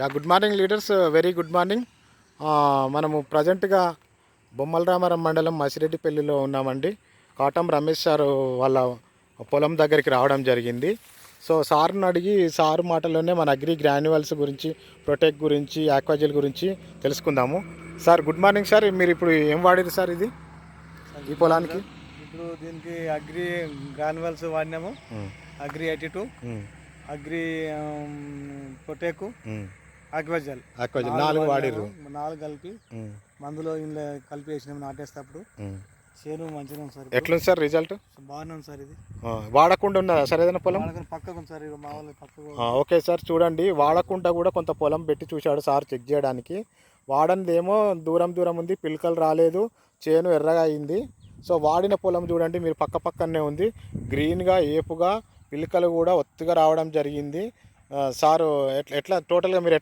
Yeah good morning leaders very good morning మనము ప్రజెంట్గా బొమ్మల రామారం మండలం మసిరెడ్డిపల్లిలో ఉన్నామండి. కాటం రమేష్ సార్ వాళ్ళ పొలం దగ్గరికి రావడం జరిగింది. సో సార్ని అడిగి సార్ మాటల్లోనే మన అగ్రి గ్రాన్యువల్స్ గురించి ప్రొటెక్ట్ గురించి ఆక్వాజిల్ గురించి తెలుసుకుందాము. సార్ గుడ్ మార్నింగ్ సార్ మీరు ఇప్పుడు ఏం వాడారు సార్ ఇది? ఈ పొలానికి? ఇప్పుడు దీనికి అగ్రి గ్రాన్యువల్స్ వాడినాము. అగ్రి ఎయిటీ టూ అగ్రి పొటేకు ఉమ్. అగ్వజల్ ఆక్వాజిల్ నాలుగు వాడిర్రు. నాలుగు కలిపి మందులో ఇందులో కలిపి వేసినాము నాటేసేటప్పుడు. చేను మంచిగా ఉంది సార్ ఎట్లుంది సార్ రిజల్ట్? ఇప్పుడు. బాగానే ఉంది సార్ ఇది. వాడకుండా ఉన్నదా సార్ ఏదైనా పొలం? పక్కకు సార్ మా వాళ్ళు పక్కకు ఓకే సార్ చూడండి. వాడకుండా కూడా కొంత పొలం పెట్టి చూశాడు సార్ చెక్ చేయడానికి. వాడనిదేమో దూరం దూరం ఉంది పిలకలు రాలేదు చేను ఎర్రగా అయింది. సో వాడిన పొలం చూడండి మీరు పక్క పక్కనే ఉంది. గ్రీన్గా ఏపుగా పిలకలు కూడా ఒత్తుగా రావడం జరిగింది. సారు ఎట్లా ఎట్లా టోటల్గా మీరు ఎట్లా